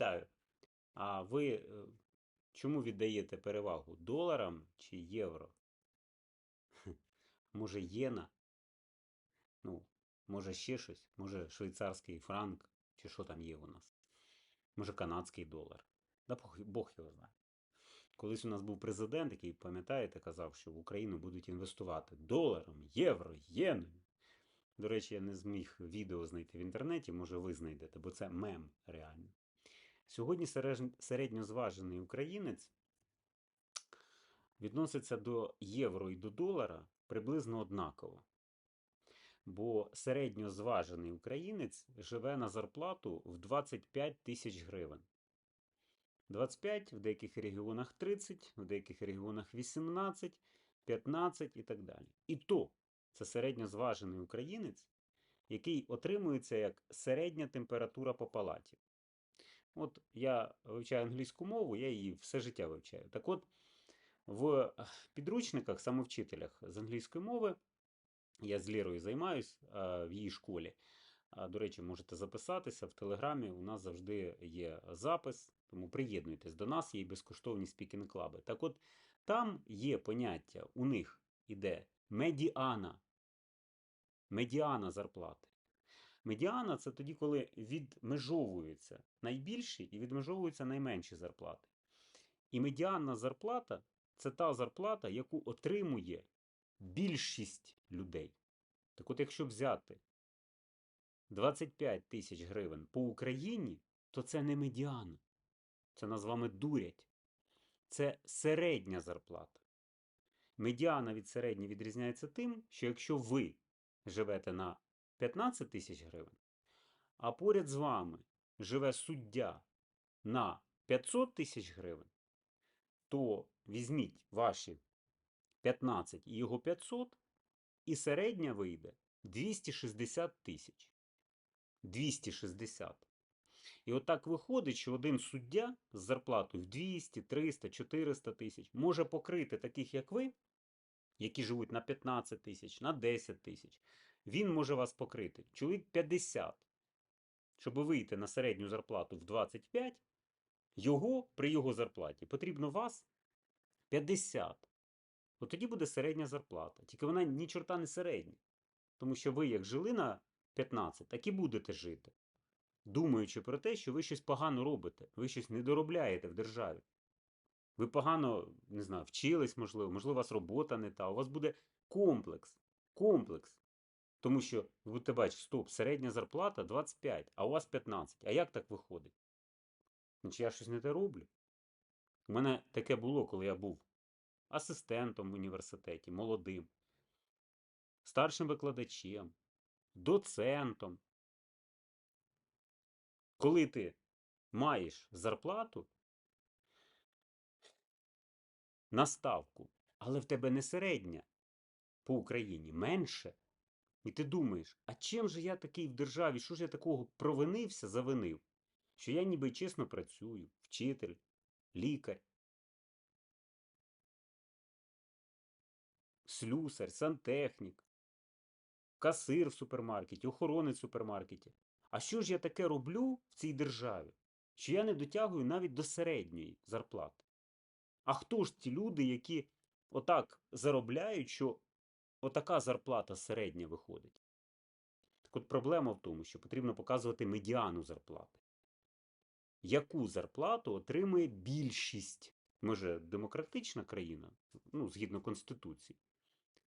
Вітаю. А ви е, чому віддаєте перевагу доларам чи євро? Може, єна? Ну, може ще щось? Може, швейцарський франк, чи що там є у нас? Може, канадський долар. Да Бог його знає. Колись у нас був президент, який, пам'ятаєте, казав, що в Україну будуть інвестувати доларом, євро, єною. До речі, я не зміг відео знайти в інтернеті, може ви знайдете, бо це мем реально. Сьогодні середньозважений українець відноситься до євро і до долара приблизно однаково. Бо середньозважений українець живе на зарплату в 25 тисяч гривень. 25, в деяких регіонах 30, в деяких регіонах 18, 15 і так далі. І то це середньозважений українець, який отримується як середня температура по палаті. От я вивчаю англійську мову, я її все життя вивчаю. Так от, в підручниках, самовчителях з англійської мови, я з Лірою займаюсь в її школі. До речі, можете записатися в Телеграмі. У нас завжди є запис, тому приєднуйтесь до нас, є безкоштовні спікінг-клаби. Так от, там є поняття, у них іде медіана. Медіана зарплати. Медіана це тоді, коли відмежовуються найбільші і відмежовуються найменші зарплати. І медіанна зарплата це та зарплата, яку отримує більшість людей. Так от, якщо взяти 25 тисяч гривень по Україні, то це не медіана. Це нас з вами дурять. Це середня зарплата. Медіана від середньої відрізняється тим, що якщо ви живете на 15 тисяч гривень, а поряд з вами живе суддя на 500 тисяч гривень, то візьміть ваші 15 і його 500, і середня вийде 260 тисяч. 260. І отак виходить, що один суддя з зарплатою в 200, 300, 400 тисяч може покрити таких, як ви, які живуть на 15 тисяч, на 10 тисяч. Він може вас покрити. Чоловік 50. Щоб вийти на середню зарплату в 25, його при його зарплаті потрібно вас 50. От тоді буде середня зарплата. Тільки вона ні чорта не середня. Тому що ви як жили на 15, так і будете жити. Думаючи про те, що ви щось погано робите, ви щось не доробляєте в державі. Ви погано, не знаю, вчились, можливо, можливо, у вас робота не та. У вас буде комплекс. Комплекс. Тому що ви будете бачити, стоп, середня зарплата 25, а у вас 15. А як так виходить? Значить, я щось не те роблю. У мене таке було, коли я був асистентом в університеті, молодим, старшим викладачем, доцентом. Коли ти маєш зарплату на ставку, але в тебе не середня по Україні менше, і ти думаєш, а чим же я такий в державі, що ж я такого провинився, завинив, що я ніби чесно працюю, вчитель, лікар, слюсар, сантехнік, касир в супермаркеті, охоронець в супермаркеті. А що ж я таке роблю в цій державі, що я не дотягую навіть до середньої зарплати? А хто ж ті люди, які отак заробляють, що отака зарплата середня виходить? Так от проблема в тому, що потрібно показувати медіану зарплати. Яку зарплату отримує більшість? Ми же демократична країна, ну, згідно Конституції.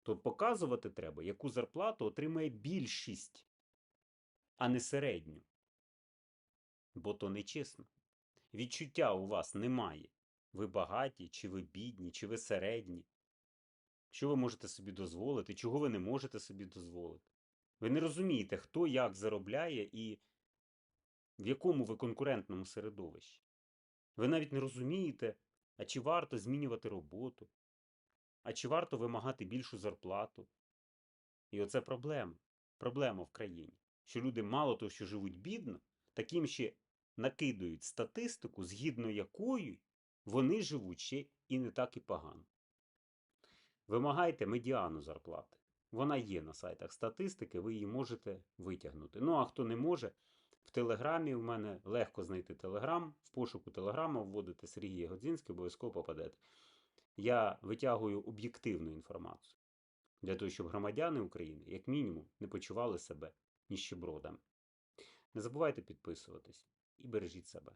То показувати треба, яку зарплату отримує більшість, а не середню. Бо то нечесно. Відчуття у вас немає. Ви багаті, чи ви бідні, чи ви середні. Що ви можете собі дозволити, чого ви не можете собі дозволити. Ви не розумієте, хто як заробляє і в якому ви конкурентному середовищі. Ви навіть не розумієте, а чи варто змінювати роботу, а чи варто вимагати більшу зарплату. І оце проблема. Проблема в країні. Що люди мало того, що живуть бідно, так їм ще накидують статистику, згідно якої вони живуть ще і не так і погано. Вимагайте медіану зарплати. Вона є на сайтах статистики, ви її можете витягнути. Ну а хто не може, В Телеграмі у мене легко знайти Телеграм. В пошуку Телеграма вводите Сергій Ягодзінський, обов'язково попадете. Я витягую об'єктивну інформацію для того, щоб громадяни України, як мінімум, не почували себе ніщебродами. Не забувайте підписуватись і бережіть себе.